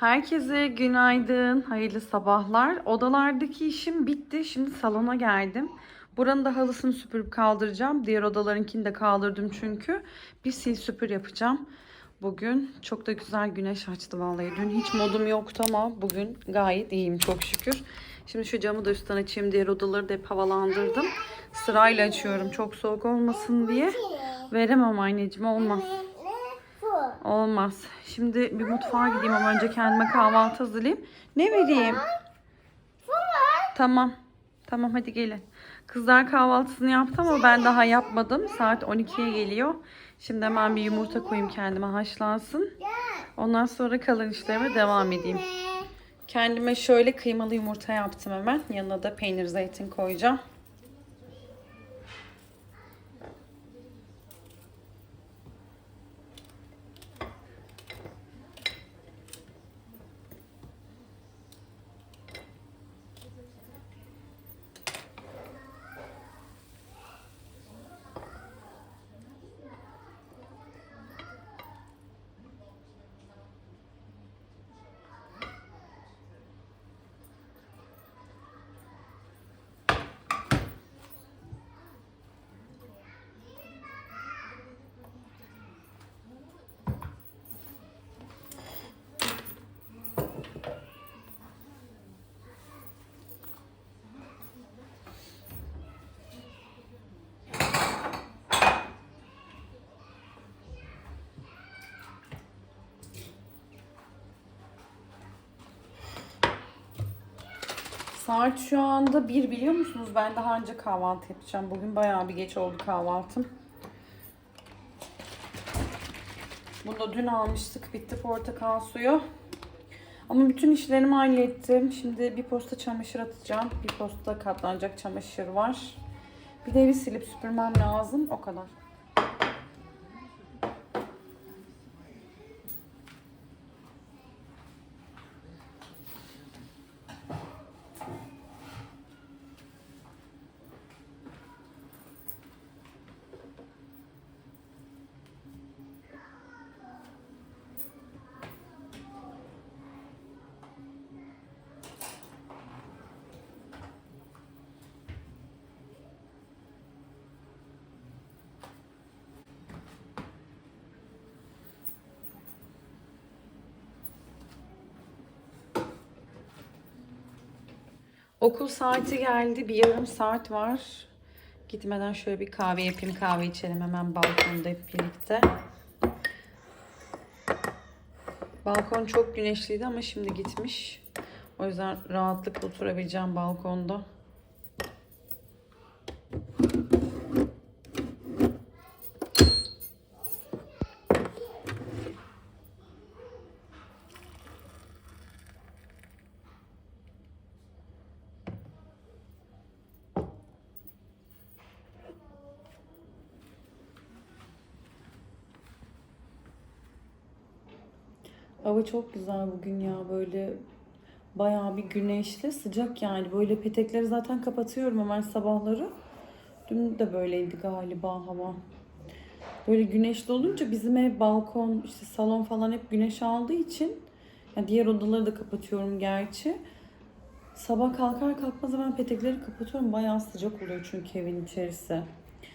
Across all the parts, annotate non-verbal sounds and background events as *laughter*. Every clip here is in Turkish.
Herkese günaydın, hayırlı sabahlar. Odalardaki işim bitti. Şimdi salona geldim. Buranın da halısını süpürüp kaldıracağım. Diğer odalarınkini de kaldırdım çünkü. Bir sil süpür yapacağım. Bugün çok da güzel güneş açtı vallahi. Dün hiç modum yoktu ama bugün gayet iyiyim çok şükür. Şimdi şu camı da üstten açayım. Diğer odaları da hep havalandırdım. Sırayla açıyorum çok soğuk olmasın diye. Veremem anneciğim olmaz. Olmaz. Şimdi bir mutfağa gideyim ama önce kendime kahvaltı hazırlayayım. Ne vereyim? Tamam. Tamam hadi gelin. Kızlar kahvaltısını yaptı ama ben daha yapmadım. Saat 12'ye geliyor. Şimdi hemen bir yumurta koyayım kendime haşlansın. Ondan sonra kalan işlerime devam edeyim. Kendime şöyle kıymalı yumurta yaptım hemen. Yanına da peynir zeytin koyacağım. Saat şu anda bir biliyor musunuz? Ben daha önce kahvaltı yapacağım. Bugün bayağı bir geç oldu kahvaltım. Bunu da dün almıştık. Bitti portakal suyu. Ama bütün işlerimi hallettim. Şimdi bir posta çamaşır atacağım. Bir posta katlanacak çamaşır var. Bir de evi silip süpürmem lazım. O kadar. Okul saati geldi. Bir yarım saat var. Gitmeden şöyle bir kahve yapayım. Kahve içelim hemen balkonda hep birlikte. Balkon çok güneşliydi ama şimdi gitmiş. O yüzden rahatlıkla oturabileceğim balkonda. Hava çok güzel bugün ya böyle bayağı bir güneşli sıcak yani böyle petekleri zaten kapatıyorum hemen sabahları. Dün de böyleydi galiba hava. Böyle güneşli olunca bizim ev balkon işte salon falan hep güneş aldığı için yani diğer odaları da kapatıyorum gerçi. Sabah kalkar kalkmaz hemen petekleri kapatıyorum. Bayağı sıcak oluyor çünkü evin içerisi.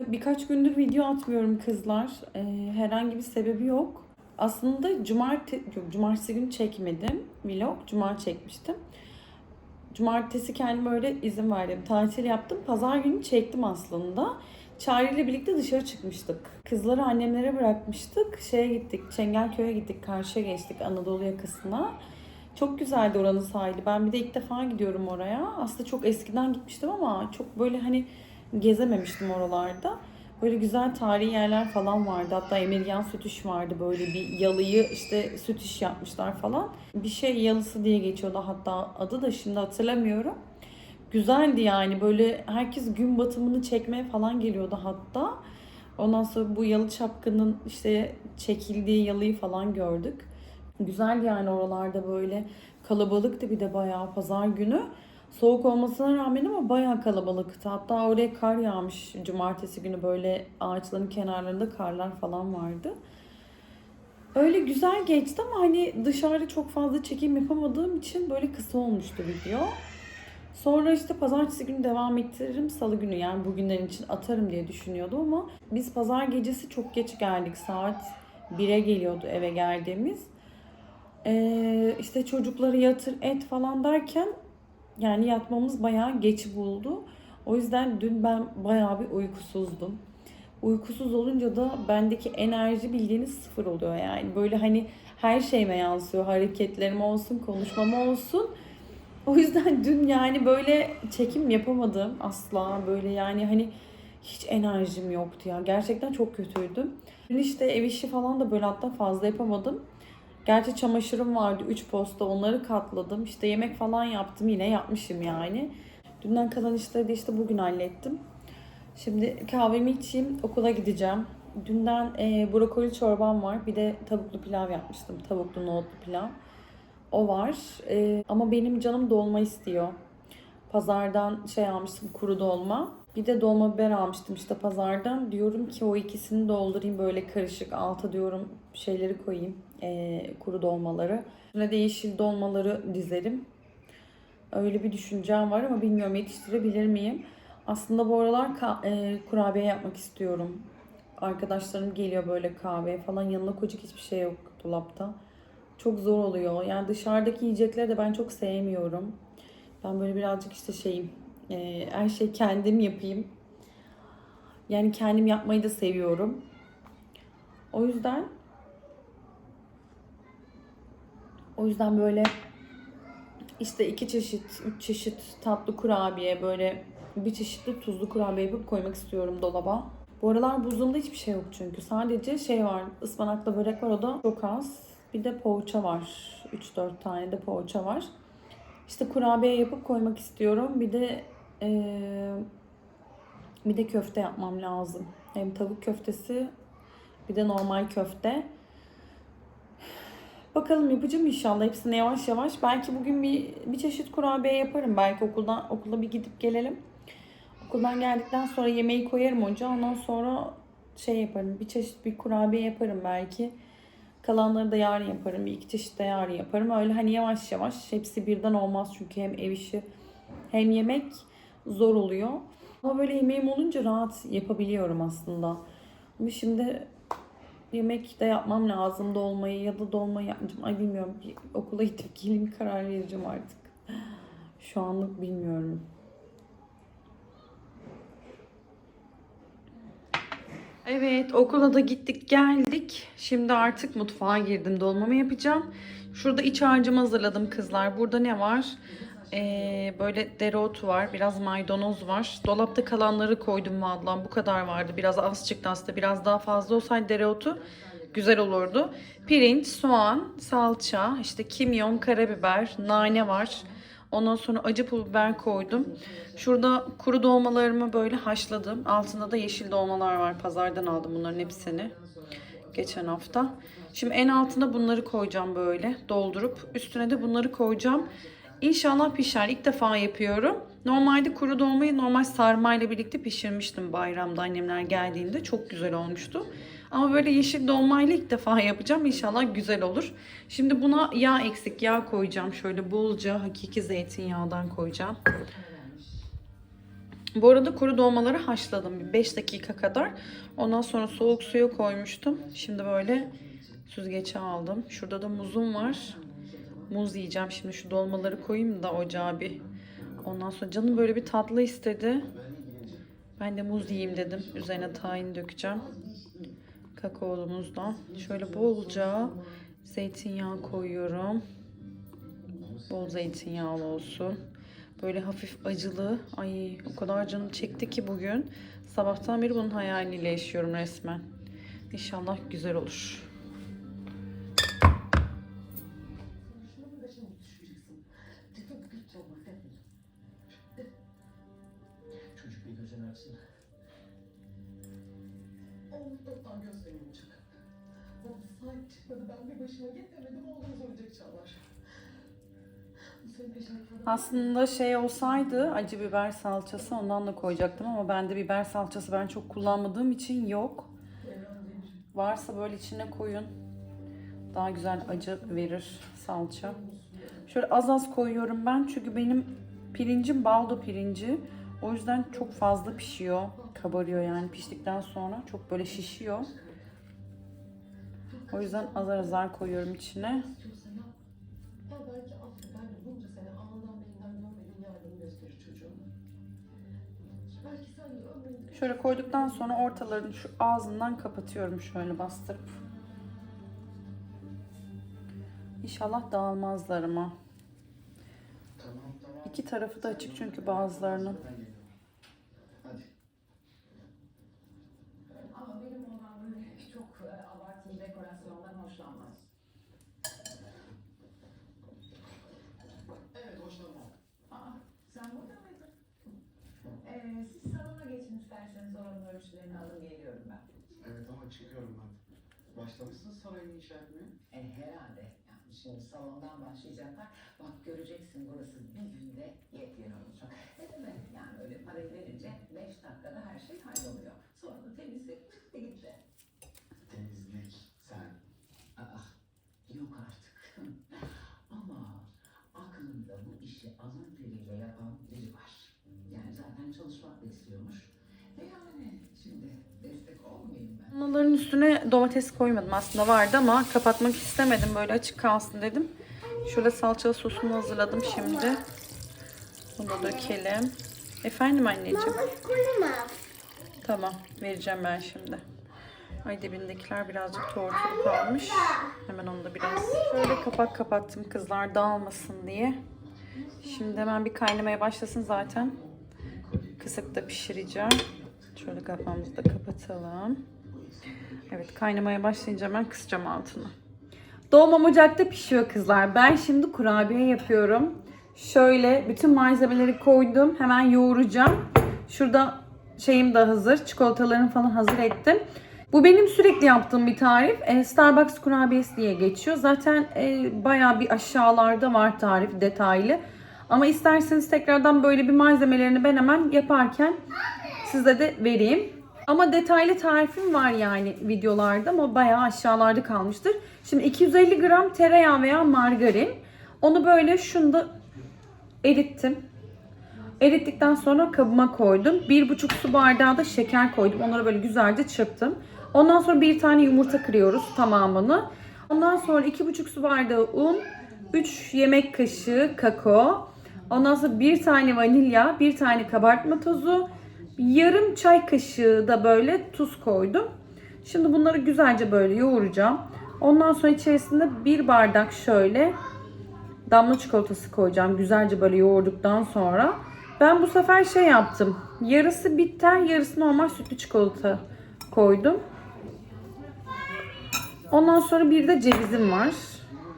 Birkaç gündür video atmıyorum kızlar. Ee, herhangi bir sebebi yok. Aslında cumartesi, cumartesi günü çekmedim vlog. Cuma çekmiştim. Cumartesi kendime öyle izin verdim. Tatil yaptım. Pazar günü çektim aslında. Çağrı ile birlikte dışarı çıkmıştık. Kızları annemlere bırakmıştık. Şeye gittik, Çengelköy'e gittik. Karşıya geçtik Anadolu yakasına. Çok güzeldi oranın sahili. Ben bir de ilk defa gidiyorum oraya. Aslında çok eskiden gitmiştim ama çok böyle hani gezememiştim oralarda. Böyle güzel tarihi yerler falan vardı. Hatta Emirgan süt iş vardı. Böyle bir yalıyı işte süt iş yapmışlar falan. Bir şey yalısı diye geçiyordu hatta adı da şimdi hatırlamıyorum. Güzeldi yani böyle herkes gün batımını çekmeye falan geliyordu hatta. Ondan sonra bu yalı çapkının işte çekildiği yalıyı falan gördük. Güzeldi yani oralarda böyle kalabalıktı bir de bayağı pazar günü. Soğuk olmasına rağmen ama bayağı kalabalıktı. Hatta oraya kar yağmış cumartesi günü böyle ağaçların kenarlarında karlar falan vardı. Öyle güzel geçti ama hani dışarıda çok fazla çekim yapamadığım için böyle kısa olmuştu video. Sonra işte pazartesi günü devam ettiririm. Salı günü yani bugünlerin için atarım diye düşünüyordum ama biz pazar gecesi çok geç geldik. Saat 1'e geliyordu eve geldiğimiz. Ee, işte çocukları yatır et falan derken yani yatmamız bayağı geç buldu. O yüzden dün ben bayağı bir uykusuzdum. Uykusuz olunca da bendeki enerji bildiğiniz sıfır oluyor yani. Böyle hani her şeyime yansıyor. Hareketlerim olsun, konuşmam olsun. O yüzden dün yani böyle çekim yapamadım asla. Böyle yani hani hiç enerjim yoktu ya. Gerçekten çok kötüydüm. Dün işte ev işi falan da böyle hatta fazla yapamadım. Gerçi çamaşırım vardı 3 posta onları katladım. İşte yemek falan yaptım yine yapmışım yani. Dünden kalan işleri de işte bugün hallettim. Şimdi kahvemi içeyim okula gideceğim. Dünden e, brokoli çorbam var. Bir de tavuklu pilav yapmıştım. Tavuklu nohutlu pilav. O var. E, ama benim canım dolma istiyor. Pazardan şey almıştım kuru dolma. Bir de dolma biber almıştım işte pazardan. Diyorum ki o ikisini doldurayım böyle karışık. Alta diyorum şeyleri koyayım. e, kuru dolmaları. Üstüne de yeşil dolmaları dizerim. Öyle bir düşüncem var ama bilmiyorum yetiştirebilir miyim? Aslında bu aralar e, kurabiye yapmak istiyorum. Arkadaşlarım geliyor böyle kahve falan. Yanına koyacak hiçbir şey yok dolapta. Çok zor oluyor. Yani dışarıdaki yiyecekleri de ben çok sevmiyorum. Ben böyle birazcık işte şeyim. E, her şey kendim yapayım. Yani kendim yapmayı da seviyorum. O yüzden o yüzden böyle işte iki çeşit, üç çeşit tatlı kurabiye böyle bir çeşitli tuzlu kurabiye yapıp koymak istiyorum dolaba. Bu aralar buzluğumda hiçbir şey yok çünkü. Sadece şey var, ıspanakla börek var o da çok az. Bir de poğaça var. 3-4 tane de poğaça var. İşte kurabiye yapıp koymak istiyorum. Bir de eee, bir de köfte yapmam lazım. Hem tavuk köftesi bir de normal köfte. Bakalım yapacağım inşallah hepsini yavaş yavaş. Belki bugün bir bir çeşit kurabiye yaparım. Belki okuldan okula bir gidip gelelim. Okuldan geldikten sonra yemeği koyarım ocağa. Ondan sonra şey yaparım. Bir çeşit bir kurabiye yaparım belki. Kalanları da yarın yaparım. Bir iki çeşit de yarın yaparım. Öyle hani yavaş yavaş. Hepsi birden olmaz çünkü hem ev işi hem yemek zor oluyor. Ama böyle yemeğim olunca rahat yapabiliyorum aslında. Ama şimdi yemek de yapmam lazım. Dolmayı ya da dolmayı yapmayacağım. Ay bilmiyorum. Okula gidip *laughs* geleyim karar vereceğim artık. Şu anlık bilmiyorum. Evet okula da gittik geldik. Şimdi artık mutfağa girdim. Dolmamı yapacağım. Şurada iç harcımı hazırladım kızlar. Burada ne var? Ee, böyle dereotu var. Biraz maydanoz var. Dolapta kalanları koydum vallahi. Bu kadar vardı. Biraz az çıktı aslında. Biraz daha fazla olsaydı dereotu güzel olurdu. Pirinç, soğan, salça, işte kimyon, karabiber, nane var. Ondan sonra acı pul biber koydum. Şurada kuru dolmalarımı böyle haşladım. Altında da yeşil dolmalar var. Pazardan aldım bunların hepsini. Geçen hafta. Şimdi en altına bunları koyacağım böyle doldurup. Üstüne de bunları koyacağım. İnşallah pişer. İlk defa yapıyorum. Normalde kuru dolmayı normal sarmayla birlikte pişirmiştim bayramda annemler geldiğinde. Çok güzel olmuştu. Ama böyle yeşil dolmayla ilk defa yapacağım. İnşallah güzel olur. Şimdi buna yağ eksik yağ koyacağım. Şöyle bolca hakiki zeytinyağından koyacağım. Bu arada kuru dolmaları haşladım bir 5 dakika kadar. Ondan sonra soğuk suya koymuştum. Şimdi böyle süzgece aldım. Şurada da muzum var. Muz yiyeceğim. Şimdi şu dolmaları koyayım da ocağa bir. Ondan sonra canım böyle bir tatlı istedi. Ben de muz yiyeyim dedim. Üzerine tahin dökeceğim. Kakaolumuzdan. Şöyle bolca zeytinyağı koyuyorum. Bol zeytinyağlı olsun. Böyle hafif acılı. Ay o kadar canım çekti ki bugün. Sabahtan beri bunun hayaliyle yaşıyorum resmen. İnşallah güzel olur. Aslında şey olsaydı acı biber salçası ondan da koyacaktım ama bende biber salçası ben çok kullanmadığım için yok. Varsa böyle içine koyun. Daha güzel acı verir salça. Şöyle az az koyuyorum ben çünkü benim pirincim baldo pirinci. O yüzden çok fazla pişiyor. Kabarıyor yani piştikten sonra çok böyle şişiyor. O yüzden azar azar koyuyorum içine. Şöyle koyduktan sonra ortalarını şu ağzından kapatıyorum şöyle bastırıp. İnşallah dağılmazlar ama. Tamam tamam. İki tarafı da açık çünkü bazılarının. Ben geliyorum. Hadi. Ama benim oğlan böyle çok e, abartılı dekorasyondan hoşlanmaz. Evet hoşlanmam. Aa, sen burada mıydın? Ee, siz salona geçin isterseniz oranın ölçülerini alın geliyorum ben. Evet ama çıkıyorum ben. Başlamışsınız sarayını inşa etmeye. E, herhalde. Yani şimdi salondan başlayacaklar. Bak göreceksin burası bir günde yepyeni olacak. Ne demek yani öyle parayı verince beş dakikada her şey halloluyor. Sonra da temizlik *laughs* bitti gitti. Temizlik sen. Aa, yok artık. *laughs* Ama aklında bu işi alın teriyle yapan biri var. Yani zaten çalışmak da istiyormuş. E yani şimdi destek olmayayım ben. Onların üstüne domates koymadım aslında vardı ama kapatmak istemedim böyle açık kalsın dedim. Şöyle salçalı sosunu hazırladım şimdi. Bunu da dökelim. Efendim anneciğim. Tamam vereceğim ben şimdi. Ay dibindekiler birazcık tortul kalmış. Hemen onu da biraz şöyle kapak kapattım kızlar dağılmasın diye. Şimdi hemen bir kaynamaya başlasın zaten. Kısık da pişireceğim. Şöyle kafamızı da kapatalım. Evet kaynamaya başlayınca hemen kısacağım altını. Doğmam ocakta pişiyor kızlar. Ben şimdi kurabiye yapıyorum. Şöyle bütün malzemeleri koydum. Hemen yoğuracağım. Şurada şeyim de hazır. Çikolatalarını falan hazır ettim. Bu benim sürekli yaptığım bir tarif. E, Starbucks kurabiyesi diye geçiyor. Zaten e, bayağı bir aşağılarda var tarif detaylı. Ama isterseniz tekrardan böyle bir malzemelerini ben hemen yaparken size de vereyim. Ama detaylı tarifim var yani videolarda ama bayağı aşağılarda kalmıştır. Şimdi 250 gram tereyağı veya margarin. Onu böyle şunda erittim. Erittikten sonra kabıma koydum. 1,5 su bardağı da şeker koydum. Onları böyle güzelce çırptım. Ondan sonra bir tane yumurta kırıyoruz tamamını. Ondan sonra 2,5 su bardağı un, 3 yemek kaşığı kakao. Ondan sonra bir tane vanilya, bir tane kabartma tozu, yarım çay kaşığı da böyle tuz koydum. Şimdi bunları güzelce böyle yoğuracağım. Ondan sonra içerisinde bir bardak şöyle damla çikolatası koyacağım. Güzelce böyle yoğurduktan sonra. Ben bu sefer şey yaptım. Yarısı bitter, yarısı normal sütlü çikolata koydum. Ondan sonra bir de cevizim var.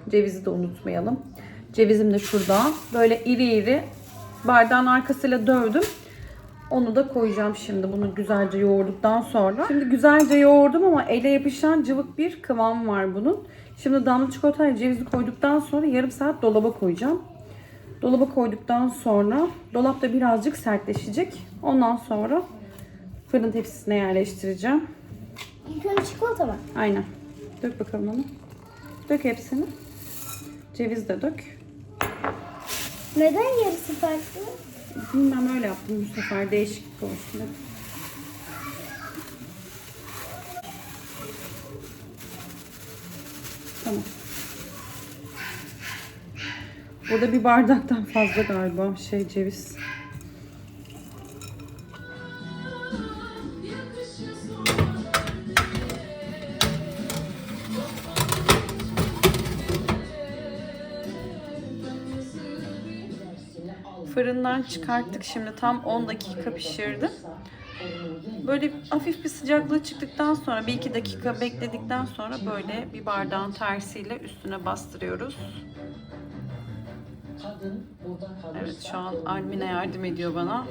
Cevizi de unutmayalım. Cevizim de şurada. Böyle iri iri bardağın arkasıyla dövdüm. Onu da koyacağım şimdi bunu güzelce yoğurduktan sonra. Şimdi güzelce yoğurdum ama ele yapışan cıvık bir kıvam var bunun. Şimdi damla çikolatayla cevizi koyduktan sonra yarım saat dolaba koyacağım. Dolaba koyduktan sonra dolapta birazcık sertleşecek. Ondan sonra fırın tepsisine yerleştireceğim. İlk önce çikolata mı? Aynen. Dök bakalım onu. Dök hepsini. Ceviz de dök. Neden yarısı farklı? Bilmem öyle yaptım bu sefer değişiklik olsun. Tamam. Burada bir bardaktan fazla galiba şey ceviz. Fırından çıkarttık şimdi tam 10 dakika pişirdim. Böyle hafif bir sıcaklığı çıktıktan sonra bir iki dakika bekledikten sonra böyle bir bardağın tersiyle üstüne bastırıyoruz. Evet şu an Almine yardım ediyor bana.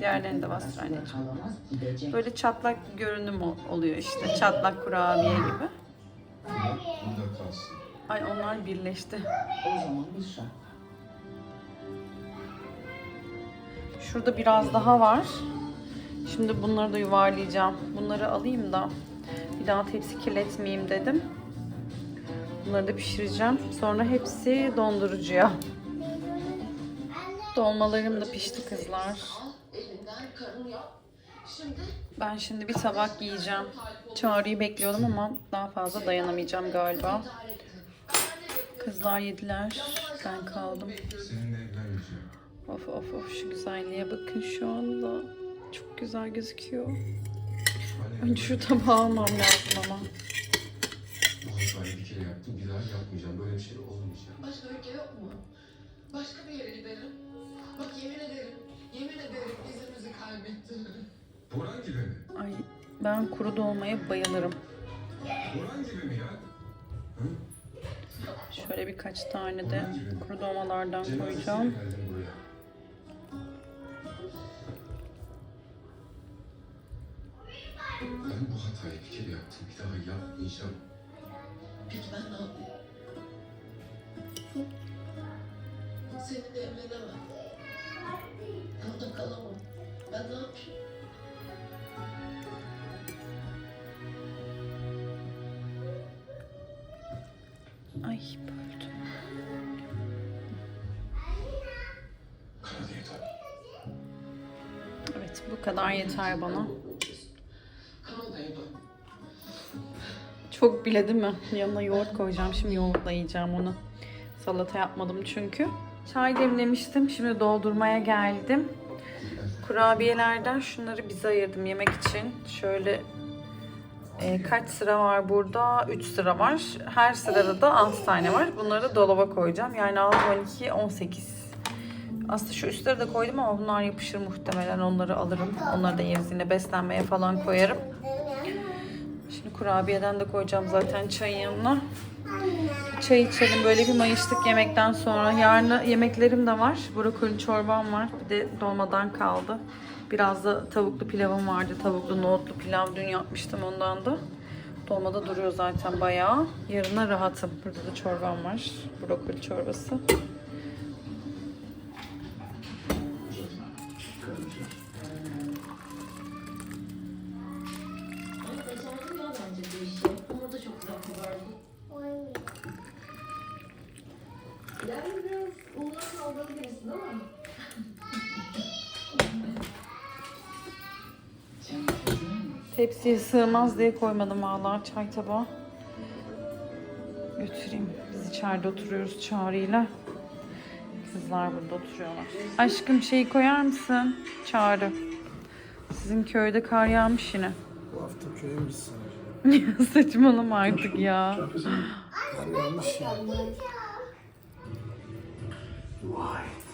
Diğerlerini de bastır anneciğim. Böyle çatlak görünüm ol- oluyor işte. Çatlak kurabiye gibi. Burada kalsın. Ay onlar birleşti. O zaman bir. Şurada biraz daha var. Şimdi bunları da yuvarlayacağım. Bunları alayım da Bir daha tepsi kirletmeyeyim dedim. Bunları da pişireceğim. Sonra hepsi dondurucuya. Dolmalarım da pişti kızlar. Ben şimdi bir tabak yiyeceğim. Çağrı'yı bekliyordum ama daha fazla dayanamayacağım galiba. Kızlar yediler. Ben kaldım. Of of of şu güzelliğe bakın şu anda. Çok güzel gözüküyor. Önce şu tabağı almam lazım ama. Bir kere yaptım, bir daha yapmayacağım. Böyle bir şey olmayacak. başka ülke yok mu? Başka bir yere gidelim. Bak yemin ederim, yemin ederim izimizi kaybettim. Boran gibi mi? Ay ben kuru dolmaya bayılırım. Boran gibi mi ya? Hı? Şöyle birkaç tane de kuru dolmalardan koyacağım. Ben bu hatayı bir kere yaptım, bir daha yapmayacağım. Peki ben ne yapayım? Seninle evlenemem. Burada kalamam. Ben ne yapayım? Ay böldüm. Evet bu kadar yeter bana. Çok bile değil mi? Yanına yoğurt koyacağım. Şimdi yoğurtla yiyeceğim onu. Salata yapmadım çünkü. Çay demlemiştim. Şimdi doldurmaya geldim. Kurabiyelerden şunları bize ayırdım yemek için. Şöyle e, kaç sıra var burada? 3 sıra var. Her sırada da 6 tane var. Bunları dolaba koyacağım. Yani 6, 12, 18. Aslında şu üstleri de koydum ama bunlar yapışır muhtemelen. Onları alırım. Onları da yeriz yine beslenmeye falan koyarım. Şimdi kurabiyeden de koyacağım zaten çayın yanına. Çay içelim böyle bir mayıştık yemekten sonra. Yarın yemeklerim de var. Brokoli çorbam var. Bir de dolmadan kaldı. Biraz da tavuklu pilavım vardı. Tavuklu nohutlu pilav dün yapmıştım ondan da. Dolmada duruyor zaten bayağı. Yarına rahatım. Burada da çorbam var. Brokoli çorbası. Tepsiye sığmaz diye koymadım valla çay tabağı. Götüreyim. Biz içeride oturuyoruz Çağrı'yla. Kızlar burada oturuyorlar. Aşkım şeyi koyar mısın? Çağrı. Sizin köyde kar yağmış yine. Bu hafta köye mi? *laughs* Saçmalama artık ya. Kar yağmış ya. Et.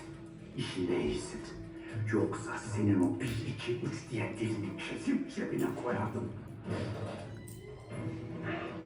İşinde iyisin. Yoksa senin o bir iki üç diye dilini kesip cebine koyardım.